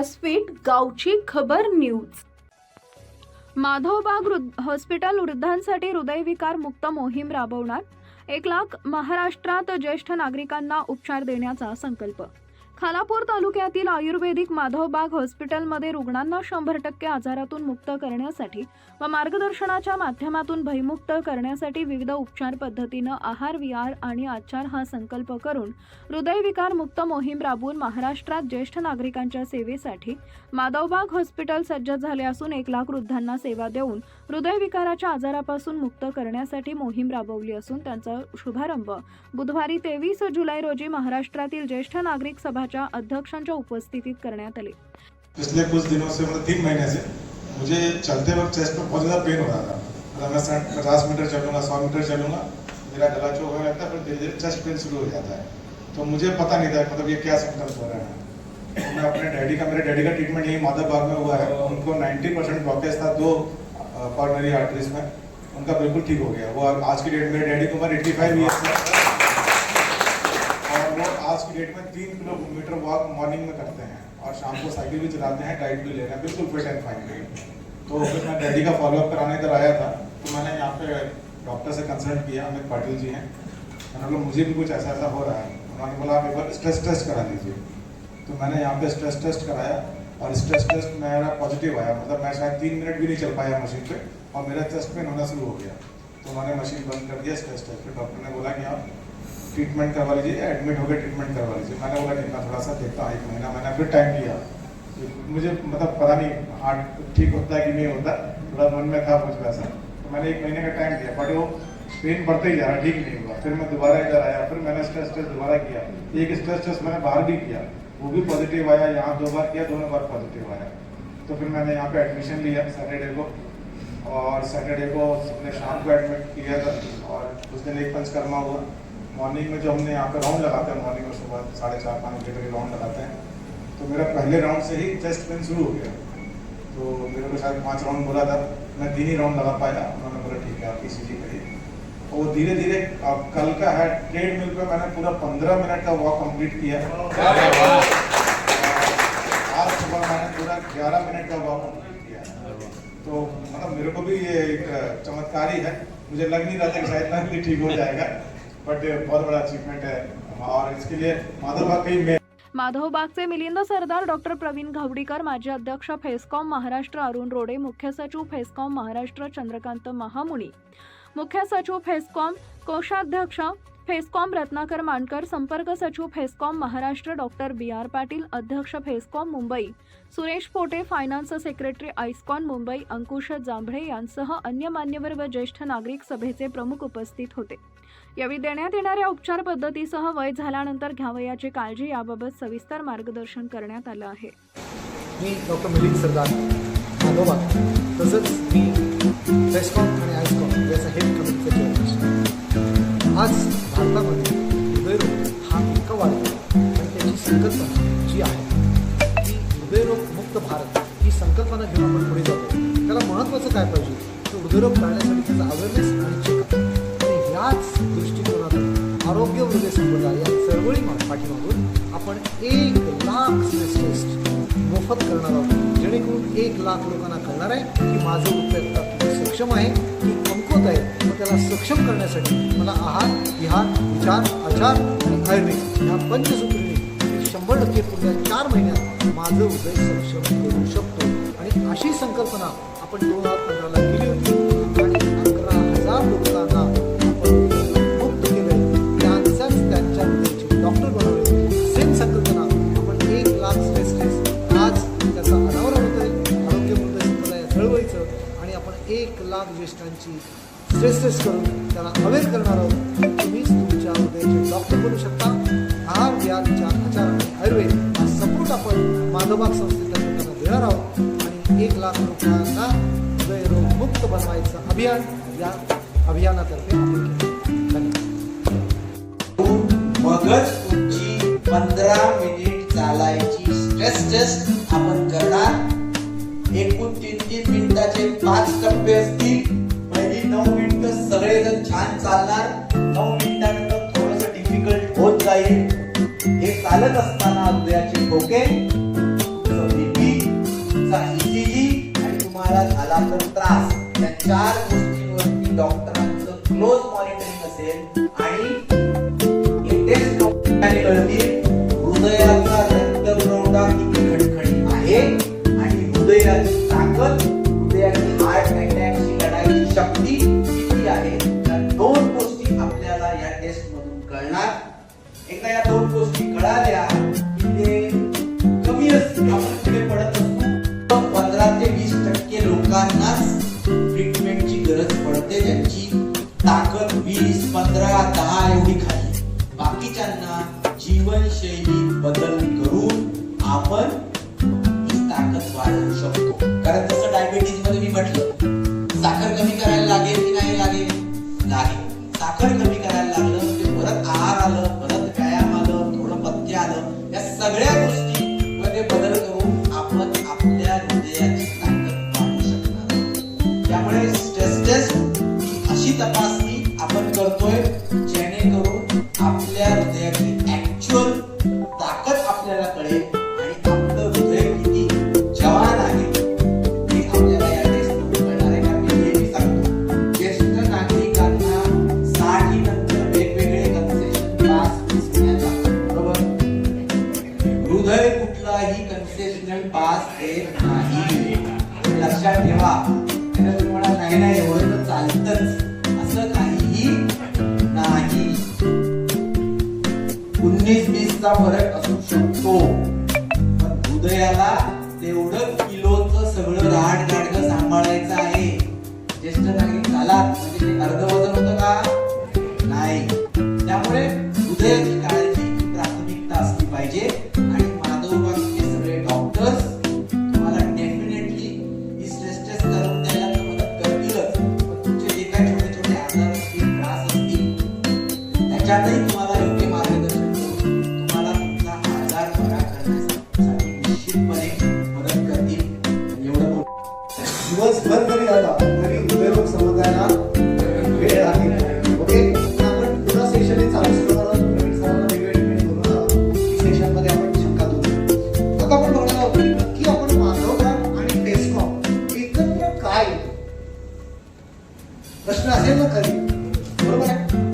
व्यासपीठ गावची खबर न्यूज. माधवबाग वृद्ध हॉस्पिटल वृद्धांसाठी हृदयविकार मुक्त मोहीम राबवणार एक लाख महाराष्ट्रात ज्येष्ठ नागरिकांना उपचार देण्याचा संकल्प. खालापूर तालुक्यातील आयुर्वेदिक माधवबाग हॉस्पिटलमध्ये रुग्णांना शंभर टक्के आजारातून मुक्त करण्यासाठी व मार्गदर्शनाच्या माध्यमातून भयमुक्त करण्यासाठी विविध उपचार पद्धतीनं आहार विहार आणि आचार हा संकल्प करून हृदयविकार मुक्त मोहीम राबवून महाराष्ट्रात ज्येष्ठ नागरिकांच्या सेवेसाठी माधवबाग हॉस्पिटल सज्ज झाले असून एक लाख वृद्धांना सेवा देऊन हृदयविकाराच्या आजारापासून मुक्त करण्यासाठी मोहीम राबवली असून त्यांचा शुभारंभ. बुधवारी तेवीस जुलै रोजी महाराष्ट्रातील ज्येष्ठ नागरिक सभाच्या अध्यक्षांच्या उपस्थितीत करण्यात आले. पिछले कुछ दिनों से मतलब तीन महीने से मुझे चलते वक्त चेस्ट में बहुत ज़्यादा पेन हो रहा था। मतलब मैं साठ पचास मीटर चलूंगा सौ मीटर चलूंगा मेरा गला चौक होने लगता है फिर धीरे धीरे चेस्ट पेन शुरू हो जाता है। तो मुझे पता नहीं था मतलब ये क्या सिम्टम्स हो रहे हैं। तो मैं अपने डैडी का मेरे डैडी का ट्रीटमेंट यही माधव बाग में हुआ है। उनको 90 परसेंट ब्लॉकेज था दो कॉर्नरी आर्टरीज में। उनका बिल्कुल ठीक हो गया। वो आज की डेट में डैडी की उम्र 85 ईयर्स है और वो आज की डेट में तीन किलोमीटर वॉक मॉर्निंग में करते हैं। और शाम को साइकिल भी चलाते हैं डाइट भी ले रहे हैं। बिल्कुल फिट एंड फाइन तो फिर मैं डैडी का फॉलोअप कराने इधर आया था। तो मैंने यहाँ पे डॉक्टर से कंसल्ट किया, अमित पाटिल जी हैं। मैंने बोला, मुझे भी कुछ ऐसा ऐसा हो रहा है। उन्होंने बोला, आप एक बार स्ट्रेस टेस्ट करा दीजिए। तो मैंने यहाँ पे स्ट्रेस टेस्ट कराया। और स्ट्रेस टेस्ट मेरा पॉजिटिव आया। मतलब मैं शायद तीन मिनट भी नहीं चल पाया मशीन पे और मेरा चेस्ट पेन होना शुरू हो गया। तो मैंने मशीन बंद कर दिया स्ट्रेस टेस्ट फिर डॉक्टर ने बोला कि आप ट्रीटमेंट करवा लीजिए या एडमिट होकर ट्रीटमेंट करवा लीजिए। मैंने बोला, नहीं, मैं थोड़ा सा देखता हूँ, एक महीना। मैंने फिर टाइम लिया। मुझे मतलब पता नहीं हार्ट ठीक होता है कि नहीं होता। थोड़ा मन में था कुछ वैसा। तो मैंने एक महीने का टाइम दिया बट वो पेन बढ़ते ही जा रहा, ठीक नहीं हुआ। फिर मैं दोबारा इधर आया, फिर मैंने स्ट्रेस टेस्ट दोबारा किया। एक स्ट्रेस टेस्ट मैंने बाहर भी किया। वो भी पॉजिटिव आया, यहाँ दो बार किया, दोनों बार पॉजिटिव आया। तो फिर मैंने यहाँ पे एडमिशन लिया सैटरडे को। और सैटरडे को हमने शाम को एडमिट किया था। और उस दिन एक पंचकर्मा हुआ। मॉर्निंग में जो हमने यहाँ पे राउंड लगाते हैं मॉर्निंग में सुबह साढ़े चार, पाँच बजे तक राउंड लगाते हैं। तो मेरा पहले राउंड से ही चेस्ट पेन शुरू हो गया। तो मेरे को शायद पाँच राउंड बोला था। मैं तीन ही राउंड लगा पाया। उन्होंने बोला, ठीक है, आप ई सी जी करिए। वो धीरे धीरे कल का है ट्रेड मिल पे मैंने पूरा पंद्रह मिनट का वॉक कंप्लीट किया। आज सुबह मैंने पूरा ग्यारह मिनट का वॉक कंप्लीट किया। तो मतलब मेरे को भी ये एक चमत्कार ही। है मुझे लग नहीं रहा था कि शायद मैं भी ठीक हो जाएगा बट बहुत बड़ा अचीवमेंट है। और इसके लिए माधव मैं माधवबागचे मिलिंद सरदार डॉक्टर प्रवीण घावडीकर माजी अध्यक्ष फेस्कॉम महाराष्ट्र अरुण रोडे मुख्य सचिव फेस्कॉम महाराष्ट्र चंद्रकांत महामुनी। मुख्य सचिव फेस्कॉम कोषाध्यक्ष फेस्कॉम रत्नाकर मांडकर संपर्क सचिव FESCOM Maharashtra doctor B R Patil अध्यक्ष फेस्कॉम मुंबई सुरेश पोटे फायनान्स सेक्रेटरी आयस्कॉन मुंबई अंकुश जांभळे यांसह अन्य मान्यवर व ज्येष्ठ नागरिक सभेचे प्रमुख उपस्थित होते. यावेळी देण्यात येणाऱ्या उपचार पद्धतीसह वय झाल्यानंतर घ्यावयाची काळजी याबाबत सविस्तर मार्गदर्शन करण्यात आलं आहे. मी डॉक्टर मिलिंद सरदार तसंच मी याचा हेड कमी आज भारतामध्ये हृदयरोग हा इतका वाढतो आणि त्याची संकल्पना जी आहे ती हृदयरोग मुक्त भारत ही संकल्पना घेऊन आपण पुढे जातो त्याला महत्त्वाचं काय पाहिजे? तर हृदयरोग टाळण्यासाठी त्याचा अवेअरनेस आणि चेकअप आणि याच दृष्टिकोनातून आरोग्य हृदय संपदा या चळवळी पाठीमागून आपण एक लाख स्ट्रेस टेस्ट मोफत करणार आहोत. जेणेकरून एक लाख लोकांना कळणार आहे की माझं उपयुक्त सक्षम आहे की होत आहे मग त्याला सक्षम करण्यासाठी मला आहार विहार विचार आचार आणि आयुर्वेद ह्या पंचसूत्रीने मी शंभर टक्के पुढल्या चार महिन्यात माझं हृदय सक्षम करू शकतो. आणि अशी संकल्पना आपण दोन हजार पंधराला केली होती. आणि अकरा हजार लोकांना आपण मुक्त केलं त्यांचाच त्यांच्या डॉक्टर बनवले सेम संकल्पना आपण एक लाख स्ट्रेस आज त्याचा अनावरण होत आहे. आरोग्य चळवळीचं आणि आपण एक लाख ज्येष्ठांची स्ट्रेस टेस्ट करून त्याला अवेअर करणार आहोत. तुम्हीच तुमच्या हृदयाचे डॉक्टर बनू शकता. आहार ज्ञान विचार आचार आणि आयुर्वेद हा सपोर्ट आपण माधवबाग संस्थेच्या लोकांना देणार आहोत. आणि एक लाख लोकांना हृदयरोग मुक्त बनवायचं अभियान या अभियानातर्फे आपण केलं. धन्यवाद. मगच तुमची पंधरा मिनिट चालायची स्ट्रेस टेस्ट आपण करणार. एकूण तीन तीन मिनिटाचे पाच टप्पे असतील. आला तर त्रास. या चार गोष्टींवरती डॉक्टरांचं क्लोज मॉनिटरिंग असेल आणि हृदयाचा जीवनशैलीत बदल करून आपण ही ताकद वाढवू शकतो. कारण तसं डायबिटीजमध्ये मी म्हटलं साखर कमी करायला लागेल की नाही लागेल? लागेल साखर कमी करायला लागलं म्हणजे परत आहार आलं परत व्यायाम आलं थोडं पथ्य आलं या सगळ्या गोष्टी मध्ये बदल करून आपण आपल्या हृदयाची ताकद वाढवू शकणार. त्यामुळे स्ट्रेस टेस्ट अशी तपासणी आपण करतोय. लक्षात ठेवा तुम्हाला तुम्ही नाही नाही एवढं तर चालतच. असं काहीही नाही. उन्नीस वीसचा फरक असू शकतो. पण हृदयाला तेवढं किलोचं सगळं राड त्याच्यातही तुम्हाला योग्य मार्गदर्शन तुम्हाला तुमचा आजार बरा करण्यासाठी निश्चितपणे मदत करतील. एवढं दिवसभर जरी तरी समजायला वेळ आहे. ओके? आपण पुन्हा सेशन हे आपण शंका दूर आता आपण बघणार आहोत की नक्की आपण आणि टेस्कॉम एकत्र काय? प्रश्न असेल ना कधी? बरोबर आहे?